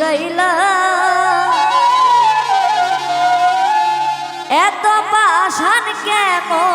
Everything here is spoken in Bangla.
লুকাইলা এত পাশান কেমন